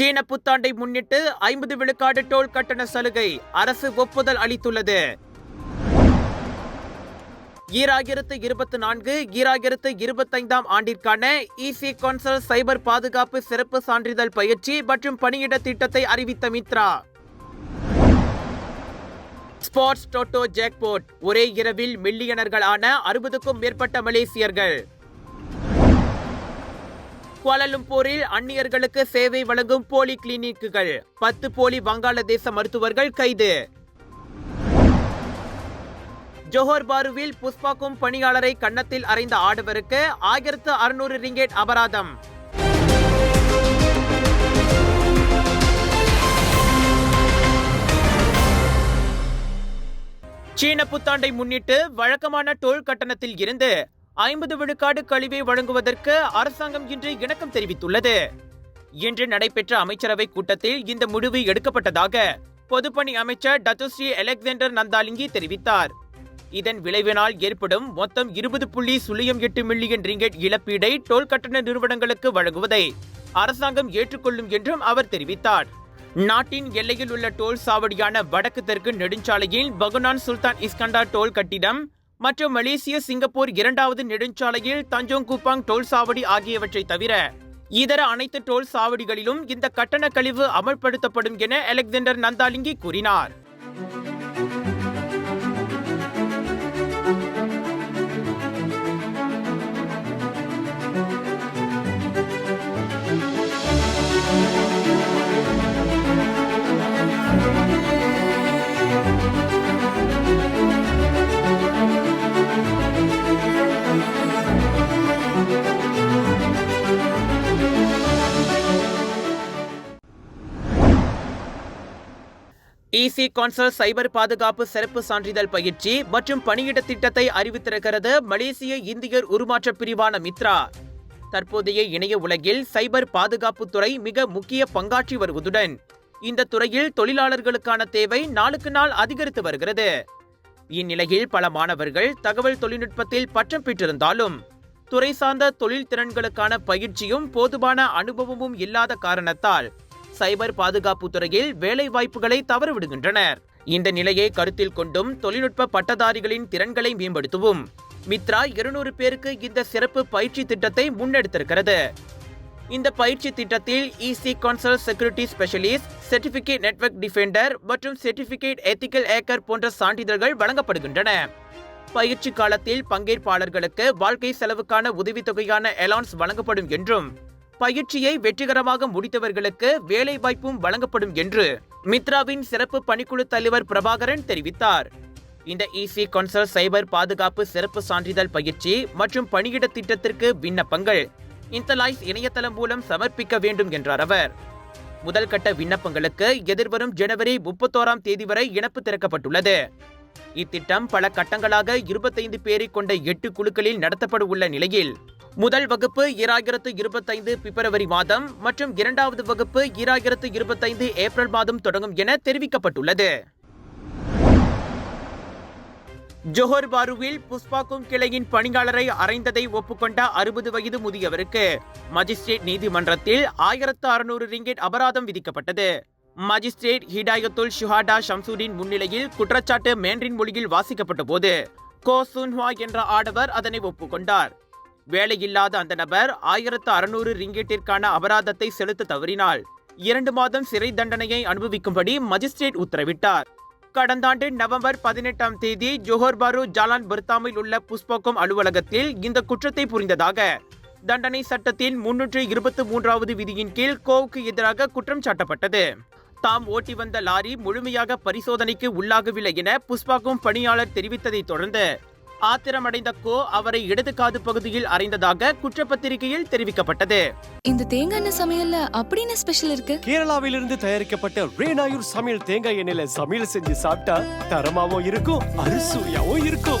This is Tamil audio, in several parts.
சீன புத்தாண்டை முன்னிட்டு ஐம்பது விழுக்காடு டோல் கட்டண சலுகை அரசு ஒப்புதல் அளித்துள்ளது. ஈராயிரத்து இருபத்தி நான்கு ஈராயிரத்து இருபத்தைந்தாம் ஆண்டிற்கான இசி கான்சல் சைபர் பாதுகாப்பு சிறப்பு சான்றிதழ் பயிற்சி மற்றும் பணியிட திட்டத்தை அறிவித்த மித்ரா. ஸ்போர்ட்ஸ் டோட்டோ ஜாக்போட் ஒரே இரவில் மில்லியனர்களான அறுபதுக்கும் மேற்பட்ட மலேசியர்கள். கோலாலம்பூரில் அந்நியர்களுக்கு சேவை வழங்கும் போலி கிளினிக்குகள் பத்து போலி வங்காளதேச மருத்துவர்கள் கைது. ஜோஹர் பாருவில் புஷ்பாக்கும் பணியாளரை கன்னத்தில் அறைந்த ஆடவருக்கு ஆயிரத்து அறுநூறு ரிங்கேட் அபராதம். சீன புத்தாண்டை முன்னிட்டு வழக்கமான டோல் கட்டணத்தில் இருந்து ஐம்பது விழுக்காடு கழிவை வழங்குவதற்கு அரசாங்கம் இன்று இணக்கம் தெரிவித்துள்ளது. இன்று நடைபெற்ற அமைச்சரவை கூட்டத்தில் இந்த முடிவு எடுக்கப்பட்டதாக பொதுப்பணி அமைச்சர் டத்துஸ்ரீ அலெக்சாண்டர் நந்தாலிங்கி தெரிவித்தார். இதன் விளைவினால் ஏற்படும் மொத்தம் இருபது புள்ளி சுழியம் எட்டு மில்லியன் ரிங்கெட் இழப்பீடை டோல் கட்டண நிறுவனங்களுக்கு வழங்குவதை அரசாங்கம் ஏற்றுக்கொள்ளும் என்றும் அவர் தெரிவித்தார். நாட்டின் எல்லையில் உள்ள டோல் சாவடியான வடக்கு தெற்கு நெடுஞ்சாலையில் பகுனான் சுல்தான் இஸ்கண்டா டோல் கட்டிடம் மற்றும் மலேசிய சிங்கப்பூர் இரண்டாவது நெடுஞ்சாலையில் தஞ்சோங் குப்பாங் டோல் சாவடி ஆகியவற்றை தவிர இதர அனைத்து டோல் சாவடிகளிலும் இந்த கட்டண கழிவு அமல்படுத்தப்படும் என அலெக்சாண்டர் நந்தாலிங்கி கூறினார். இசி கான்சல் சைபர் பாதுகாப்பு சிறப்பு சான்றிதழ் பயிற்சி மற்றும் பணியிட திட்டத்தை அறிவித்திருக்கிறது மலேசிய இந்தியர் உருமாற்ற பிரிவான மித்ரா. தற்போதைய இணைய உலகில் சைபர் பாதுகாப்பு துறை மிக முக்கிய பங்காற்றி வருவதுடன் இந்த துறையில் தொழிலாளர்களுக்கான தேவை நாளுக்கு நாள் அதிகரித்து வருகிறது. இந்நிலையில் பல மாணவர்கள் தகவல் தொழில்நுட்பத்தில் பட்டம் பெற்றிருந்தாலும் துறை சார்ந்த தொழில் திறன்களுக்கான பயிற்சியும் போதுமான அனுபவமும் இல்லாத காரணத்தால் சைபர் பாதுகாப்பு துறையில் வேலை வாய்ப்புகளை தவறவிடுகின்றனர். இந்த நிலையை கருத்தில் கொண்டும் தொழில்நுட்ப பட்டதாரிகளின் திறன்களை மேம்படுத்தவும். மித்ரா இருநூறு பேருக்கு இந்த சிறப்பு பயிற்சி திட்டத்தை முன்னெடுத்திருக்கிறது. இந்த பயிற்சி திட்டத்தில் EC council security specialist certificate network defender மற்றும் சர்டிபிகேட் எத்திக்கல் ஏக்கர் போன்ற சான்றிதழ்கள் வழங்கப்படுகின்றன. பயிற்சி காலத்தில் பங்கேற்பாளர்களுக்கு வாழ்க்கை செலவுக்கான உதவித்தொகையான அலான்ஸ் வழங்கப்படும் என்றும் பயிற்சியை வெற்றிகரமாக முடித்தவர்களுக்கு வேலைவாய்ப்பும் வழங்கப்படும் என்று மித்ராவின் சிறப்பு பணிக்குழு தலைவர் பிரபாகரன் தெரிவித்தார். இந்த இசி கன்சல் சைபர் பாதுகாப்பு சிறப்பு சான்றிதழ் பயிற்சி மற்றும் பணியிட திட்டத்திற்கு விண்ணப்பங்கள் இன்டலாய்ஸ் இணையதளம் மூலம் சமர்ப்பிக்க வேண்டும் என்றார் அவர். முதல் கட்ட விண்ணப்பங்களுக்கு எதிர்வரும் ஜனவரி முப்பத்தோராம் தேதி வரை இணைப்பு திறக்கப்பட்டுள்ளது. இத்திட்டம் பல கட்டங்களாக இருபத்தைந்து பேரை கொண்ட எட்டு குழுக்களில் நடத்தப்பட உள்ள நிலையில் முதல் வகுப்பு ஈராயிரத்து இருபத்தைந்து பிப்ரவரி மாதம் மற்றும் இரண்டாவது வகுப்பு ஈராயிரத்து இருபத்தைந்து ஏப்ரல் மாதம் தொடங்கும் என தெரிவிக்கப்பட்டுள்ளது. ஜோஹர் பாருவில் புஷ்பாக்கும் கிளையின் பணியாளரை அறைந்ததை ஒப்புக்கொண்ட அறுபது வயது முதியவருக்கு மஜிஸ்ட்ரேட் நீதிமன்றத்தில் ஆயிரத்து அறுநூறு ரிங்கெட் அபராதம் விதிக்கப்பட்டது. மஜிஸ்ட்ரேட் ஹிடாயத்துல் ஷுஹாடா ஷம்சுடின் முன்னிலையில் குற்றச்சாட்டு மேன்றின் மொழியில் வாசிக்கப்பட்ட போது கோ சுன்ஹா என்ற ஆடவர் அதனை ஒப்புக்கொண்டார். வேலையில்லாத அந்த நபர் ஆயிரத்து அறுநூறு ரிங்கெட்டிற்கான அபராதத்தை செலுத்த தவறினால் இரண்டு மாதம் சிறை தண்டனையை அனுபவிக்கும்படி மஜிஸ்ட்ரேட் உத்தரவிட்டார். கடந்த ஆண்டு நவம்பர் பதினெட்டாம் தேதி ஜோஹர் பாரு ஜாலான் பர்தாமில் உள்ள புஷ்போக்கம் அலுவலகத்தில் இந்த குற்றத்தை புரிந்ததாக தண்டனை சட்டத்தின் முன்னூற்று இருபத்தி மூன்றாவது விதியின் கீழ் கோவுக்கு எதிராக குற்றம் சாட்டப்பட்டது. தாம் ஓட்டி வந்த லாரி முழுமையாக பரிசோதனைக்கு உள்ளாகவில்லை என புஷ்பாக்கும் பணியாளர் தெரிவித்ததைத் தொடர்ந்து ஆத்திரமடைந்த கோ அவரை இடது காது பகுதியில் அறைந்ததாக குற்றப்பத்திரிகையில் தெரிவிக்கப்பட்டது. இந்த தேங்காய் எண்ணெய் சமையல்ல அப்படி என்ன ஸ்பெஷல் இருக்கு? கேரளாவிலிருந்து தயாரிக்கப்பட்ட ரேனாயூர் சமையல் தேங்காய் எண்ணெயில சமையல் செஞ்சு சாப்பிட்டா தரமாவும் இருக்கும் அறுசுவையாவும் இருக்கும்.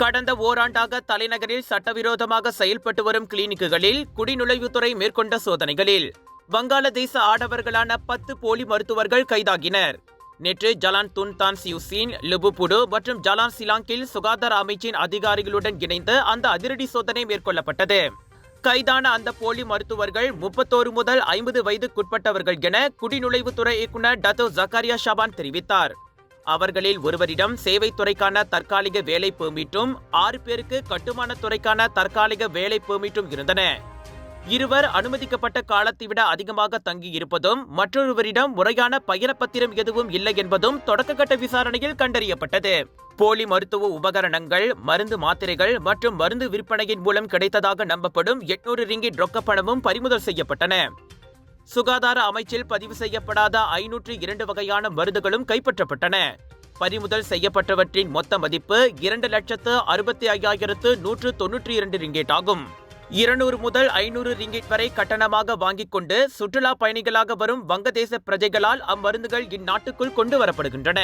கடந்த ஓராண்டாக தலைநகரில் சட்டவிரோதமாக செயல்பட்டு வரும் கிளினிக்குகளில் குடிநுழைவுத்துறை மேற்கொண்ட சோதனைகளில் வங்காளதேச ஆடவர்களான பத்து போலி மருத்துவர்கள் கைதாகினர். நேற்று ஜலான் துன்தான் சியூசின் லுபுபுடு மற்றும் ஜலான் சிலாங்கில் சுகாதார அமைச்சின் அதிகாரிகளுடன் இணைந்து அந்த அதிரடி சோதனை மேற்கொள்ளப்பட்டது. கைதான அந்த போலி மருத்துவர்கள் முப்பத்தோரு முதல் ஐம்பது வயதுக்குட்பட்டவர்கள் என குடிநுழைவுத்துறை இயக்குநர் டத்தோ ஜக்காரியா ஷபான் தெரிவித்தார். அவர்களில் ஒருவரிடம் சேவைத்துறைக்கான தற்காலிக வேலை பெர்மிட்டும் ஆறு பேருக்கு கட்டுமானத் துறைக்கான தற்காலிக வேலை பெர்மிட்டும் இருந்தன. இருவர் அனுமதிக்கப்பட்ட காலத்தை விட அதிகமாக தங்கி இருப்பதும் மற்றொருவரிடம் முறையான பயணப்பத்திரம் எதுவும் இல்லை என்பதும் தொடக்கக்கட்ட விசாரணையில் கண்டறியப்பட்டது. போலி மருத்துவ உபகரணங்கள் மருந்து மாத்திரைகள் மற்றும் மருந்து விற்பனையின் மூலம் கிடைத்ததாக நம்பப்படும் எட்நூறு ரிங்கிட் ரொக்க பணமும் பறிமுதல் செய்யப்பட்டன. சுகாதார அமைச்சில் பதிவு செய்யப்படாத ஐநூற்று இரண்டு வகையான மருந்துகளும் கைப்பற்றப்பட்டன. பறிமுதல் செய்யப்பட்டவற்றின் மொத்த மதிப்பு இரண்டு லட்சத்து அறுபத்தி ஐயாயிரத்து நூற்று தொன்னூற்றி இரண்டு ரிங்கேட் ஆகும். இருநூறு முதல் ஐநூறு ரிங்கிட் வரை கட்டணமாக வாங்கிக் கொண்டு சுற்றுலா பயணிகளாக வரும் வங்கதேச பிரஜைகளால் அம்மருந்துகள் இந்நாட்டுக்குள் கொண்டு வரப்படுகின்றன.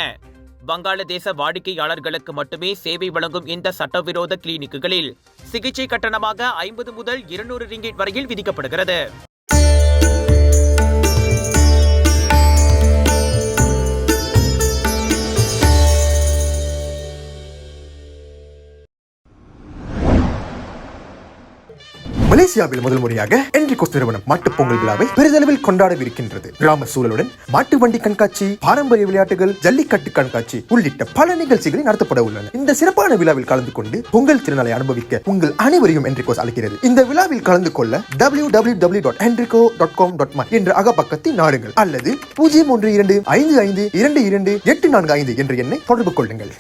வங்காளதேச வாடிக்கையாளர்களுக்கு மட்டுமே சேவை வழங்கும் இந்த சட்டவிரோத கிளினிக்குகளில் சிகிச்சை கட்டணமாக ஐம்பது முதல் இருநூறு ரிங்கிட் வரையில் விதிக்கப்படுகிறது. மலேசியாவில் முதல் முறையாக என்ரிகோஸ் நிறுவனம் மாட்டுப் பொங்கல் விழாவை பெரிதளவில் கொண்டாடவிருக்கின்றது. கிராம சூழலுடன் மாட்டு வண்டி கண்காட்சி பாரம்பரிய விளையாட்டுகள் ஜல்லிக்கட்டு கண்காட்சி உள்ளிட்ட பல நிகழ்ச்சிகள் நடத்தப்பட உள்ளன. இந்த சிறப்பான விழாவில் கலந்து கொண்டு பொங்கல் திருநாளை அனுபவிக்க உங்கள் அனைவரையும் என்ரிகோஸ் அழைக்கிறது. இந்த விழாவில் கலந்து கொள்ள W W W dot Enrico dot com dot my என்ற அகப்பக்கத்தை நாடுங்கள். அல்லது பூஜ்ஜியம் ஒன்று இரண்டு ஐந்து ஐந்து இரண்டு இரண்டு எட்டு நான்கு ஐந்து என்ற எண்ணை தொடர்பு கொள்ளுங்கள்.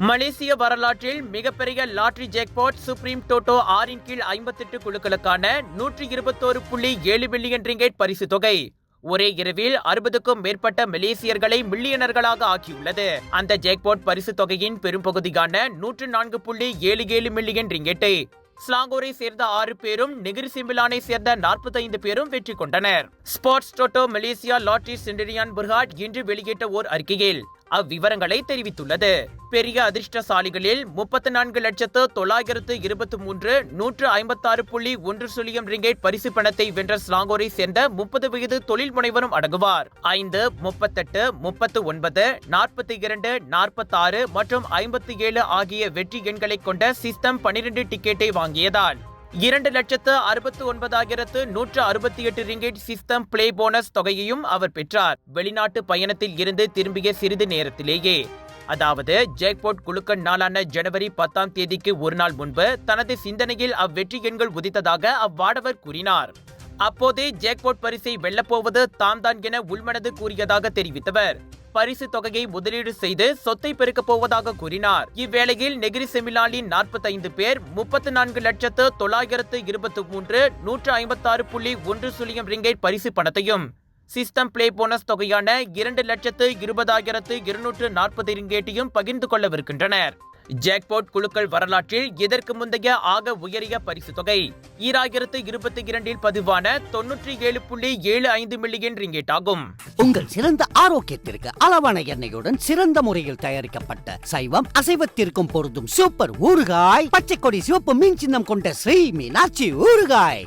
மலேசிய வரலாற்றில் மிகப்பெரிய லாட்டரி ஜேக்பாட் சுப்ரீம் டோட்டோ ஆறின் கீழ் ஐம்பத்தெட்டு குழுக்களுக்கான நூற்றி இருபத்தோரு புள்ளி ஏழு மில்லியன் ரிங்கெட் பரிசு தொகை. ஒரே இரவில் அறுபதுக்கும் மேற்பட்ட மலேசியர்களை மில்லியனர்களாக ஆக்கியுள்ளது. அந்த ஜேக்பாட் பரிசு தொகையின் பெரும்பகுதியான நூற்று நான்கு புள்ளி ஏழு ஏழு மில்லியன் ரிங்கெட்டை ஸ்லாங்கோரை சேர்ந்த ஆறு பேரும் நெகிரி சிம்பிலானை சேர்ந்த 45 பேரும் வெற்றி கொண்டனர். Sports toto Malaysia lottery centurion Berhad இன்று வெளியிட்ட ஓர் அறிக்கையில் அவ்விவரங்களை தெரிவித்துள்ளது. பெரிய அதிர்ஷ்டசாலிகளில் முப்பத்தி நான்கு லட்சத்து தொள்ளாயிரத்து இருபத்தி மூன்று நூற்று ஐம்பத்தாறு புள்ளி ஒன்று சுழியம் ரிங்கேட் பரிசு பணத்தை வென்ற ஸ்லாங்கோரை சேர்ந்த முப்பது வயது தொழில் முனைவரும் அடங்குவார். ஐந்து முப்பத்தெட்டு முப்பத்து ஒன்பது நாற்பத்தி இரண்டு நாற்பத்தாறு மற்றும் ஐம்பத்தி ஏழு ஆகிய வெற்றி எண்களை கொண்ட சிஸ்டம் பனிரெண்டு டிக்கெட்டை வாங்கியதால் இரண்டு லட்சத்து அறுபத்து ஒன்பதாயிரத்து நூற்று அறுபத்தி எட்டு ரிங்கெட் சிஸ்டம் பிளே போனஸ் தொகையையும் அவர் பெற்றார். வெளிநாட்டு பயணத்தில் இருந்து திரும்பிய சிறிது நேரத்திலேயே. அதாவது ஜாக்பாட் குலுக்கன் நாளான ஜனவரி பத்தாம் தேதிக்கு ஒரு நாள் முன்பு தனது சிந்தனையில் அவ்வெற்றி எண்கள் உதித்ததாக அவ்வாடவர் கூறினார். அப்போதே ஜாக்பாட் பரிசை வெல்லப்போவது தாம் தான் என உள்மனது கூறியதாக தெரிவித்தவர். பரிசு தொகையை முதலீடு செய்து சொத்தை பெருக்கப் போவதாக கூறினார். இவ்வேளையில் நெகிரி செமிலாலின் 45 பேர் முப்பத்தி நான்கு லட்சத்து தொள்ளாயிரத்து இருபத்தி மூன்று நூற்று ஐம்பத்தாறு புள்ளி ஒன்று சுழியம் ரிங்கேட் பரிசு பணத்தையும் சிஸ்டம் பிளே போனஸ் தொகையான இரண்டு லட்சத்து இருபதாயிரத்து இருநூற்று நாற்பது ரிங்கேட்டையும் பகிர்ந்து கொள்ளவிருக்கின்றனர். ஜாக்பாட் குழுக்கள் வரலாற்றில் இதற்கு முந்தைய ஆக உயரிய பரிசு தொகை. ஈராயிரத்து இருபத்தி இரண்டில் பதிவான தொன்னூற்றி ஏழு புள்ளி ஏழு ஐந்து மில்லியன் ரிங்கேட் ஆகும். உங்கள் சிறந்த ஆரோக்கியத்திற்கு அளவான எண்ணெயுடன் சிறந்த முறையில் தயாரிக்கப்பட்ட சைவம் அசைவத்திற்கும் பொருந்தும் சூப்பர் ஊறுகாய் பச்சை கொடி சிவப்பு மீன் சின்னம் கொண்ட ஸ்ரீ மீனாட்சி ஊறுகாய்.